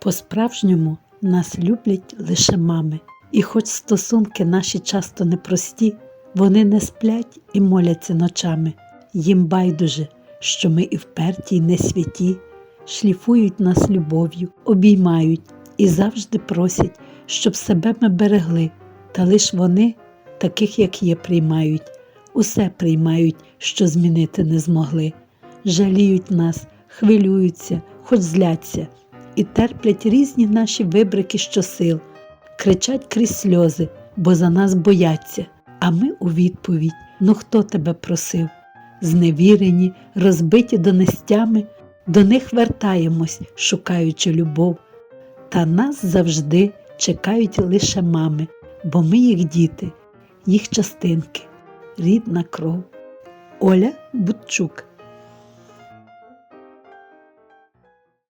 По-справжньому нас люблять лише мами. І хоч стосунки наші часто непрості, вони не сплять і моляться ночами. Їм байдуже, що ми і вперті, і не святі, шліфують нас любов'ю, обіймають і завжди просять, щоб себе ми берегли, та лиш вони, таких як є, приймають, усе приймають, що змінити не змогли. Жаліють нас, хвилюються, хоч зляться, і терплять різні наші вибрики щосил, кричать крізь сльози, бо за нас бояться. А ми у відповідь: ну хто тебе просив? Зневірені, розбиті донестями, до них вертаємось, шукаючи любов. Та нас завжди чекають лише мами, бо ми їх діти, їх частинки, рідна кров. Оля Будчук